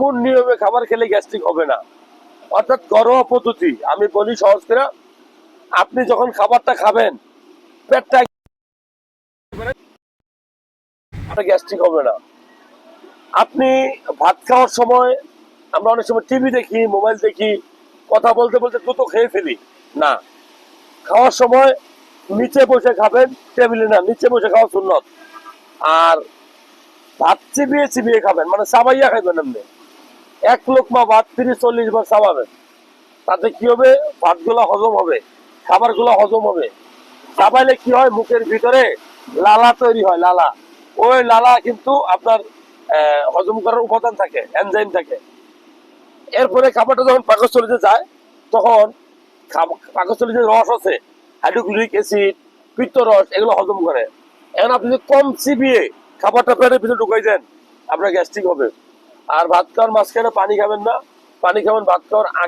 কোন নিয়মে খাবার খেলে গ্যাস্ট্রিক হবে না? অর্থাৎ ঘরোয়া পদ্ধতি। আমি বলি সহজ করে, আপনি যখন খাবারটা খাবেন, পেটটা গ্যাস্ট্রিক হবে না। আপনি ভাত খাওয়ার সময়, আমরা অনেক সময় টিভি দেখি মোবাইল দেখি, কথা বলতে বলতে দ্রুত খেয়ে ফেলি। না, খাওয়ার সময় নিচে বসে খাবেন, টেবিলে না, নিচে বসে খাওয়া সুন্নত। আর ভাত চিবিয়ে চিবিয়ে খাবেন মানে সাবাইয়া খাইবেন এমনি। এক লোকমা ভাত তিরিশ চল্লিশ বার চাবাবেন তাতে কি হবে? ভাতগুলো হজম হবে, খাবারগুলো হজম হবে। চাবাইলে কি হয়? মুখের ভিতরে লালা তৈরি হয়, লালা। ওই লালা কিন্তু আপনার হজম করার উপাদান থাকে এনজাইম থাকে। এরপরে খাবারটা যখন পাকস্থলিতে যায়, তখন পাকস্থলীর যে রস আছে হাইড্রোক্লোরিক অ্যাসিড পিত্ত রস এগুলো হজম করে। এখন আপনি যদি কম চিবিয়ে খাবারটা পেটের ভিতরে ঢুকাই দেন, আপনার গ্যাস্ট্রিক হবে। আর ভাত খাওয়ার মাঝখানে পানি খাবেন না। পানি খাবেন ভাত খাওয়ার আগে।